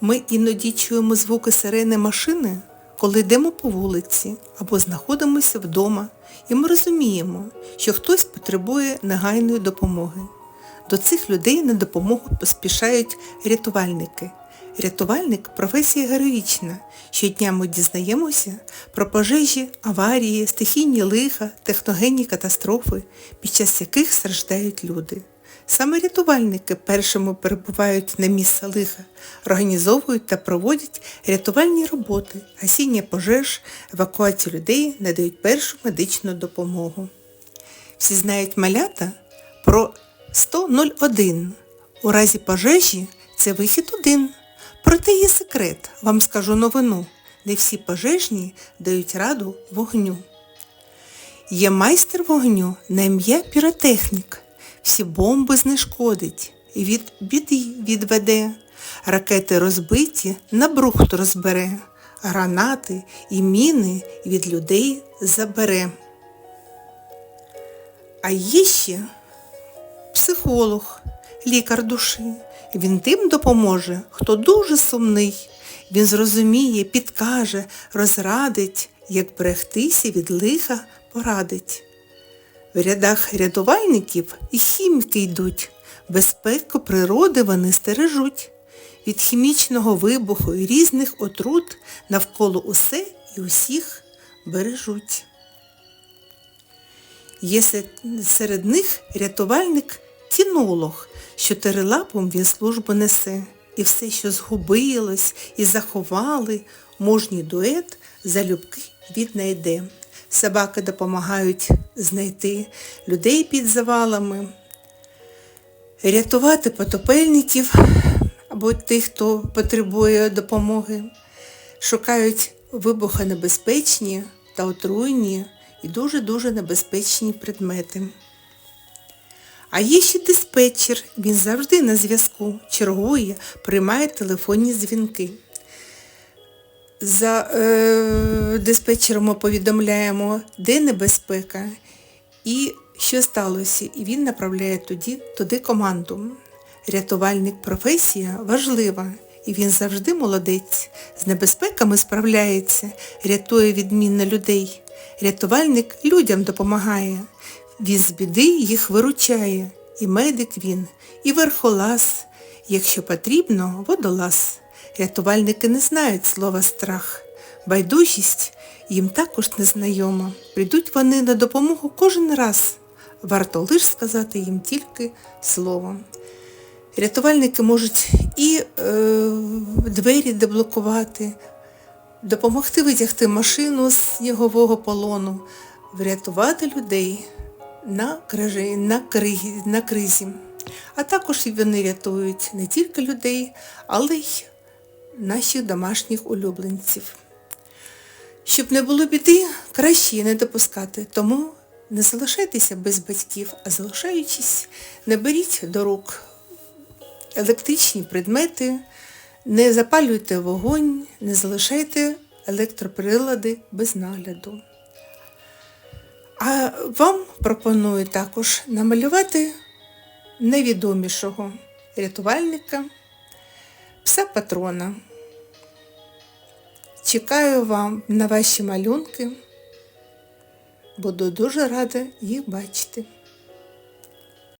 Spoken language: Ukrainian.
Ми іноді чуємо звуки сирени машини, коли йдемо по вулиці або знаходимося вдома, і ми розуміємо, що хтось потребує негайної допомоги. До цих людей на допомогу поспішають рятувальники. Рятувальник професія героїчна. Щодня ми дізнаємося про пожежі, аварії, стихійні лиха, техногенні катастрофи, під час яких страждають люди. Саме рятувальники першими перебувають на місце лиха, організовують та проводять рятувальні роботи, гасіння пожеж, евакуацію людей, надають першу медичну допомогу. Всі знають малята про 101. У разі пожежі це вихід один. Проте є секрет, вам скажу новину. Не всі пожежні дають раду вогню. Є майстер вогню на ім'я піротехнік. Всі бомби знешкодить від біди відведе. Ракети розбиті на брухт розбере, гранати і міни від людей забере. А є ще психолог, лікар душі. Він тим допоможе, хто дуже сумний. Він зрозуміє, підкаже, розрадить, як берегтися від лиха порадить. В рядах рятувальників і хіміки йдуть, безпеку природи вони стережуть. Від хімічного вибуху і різних отрут навколо усе і усіх бережуть. Є серед них рятувальник кінолог, що чотирилапом він службу несе. І все, що згубилось і заховали, мужній дует залюбки віднайде. Собаки допомагають знайти людей під завалами, рятувати потопельників або тих, хто потребує допомоги, шукають вибухонебезпечні та отруйні і дуже-дуже небезпечні предмети. А є ще диспетчер, він завжди на зв'язку, чергує, приймає телефонні дзвінки. За е, диспетчером ми повідомляємо, де небезпека і що сталося, і він направляє туди, туди команду. Рятувальник професія важлива, і він завжди молодець. З небезпеками справляється, рятує відмінно людей. Рятувальник людям допомагає. Він з біди їх виручає. І медик він, і верхолаз, якщо потрібно, водолаз. Рятувальники не знають слова страх. Байдужість їм також незнайома. Прийдуть вони на допомогу кожен раз. Варто лиш сказати їм тільки слово. Рятувальники можуть і е, двері деблокувати, допомогти витягти машину з снігового полону, врятувати людей на, крижі, на, кригі, на кризі. А також вони рятують не тільки людей, але й наших домашніх улюбленців. Щоб не було біди, краще її не допускати. Тому не залишайтеся без батьків, а залишаючись, не беріть до рук електричні предмети, не запалюйте вогонь, не залишайте електроприлади без нагляду. А вам пропоную також намалювати найвідомішого рятувальника, пса патрона. Чекаю вам на ваші малюнки. Буду дуже рада їх бачити.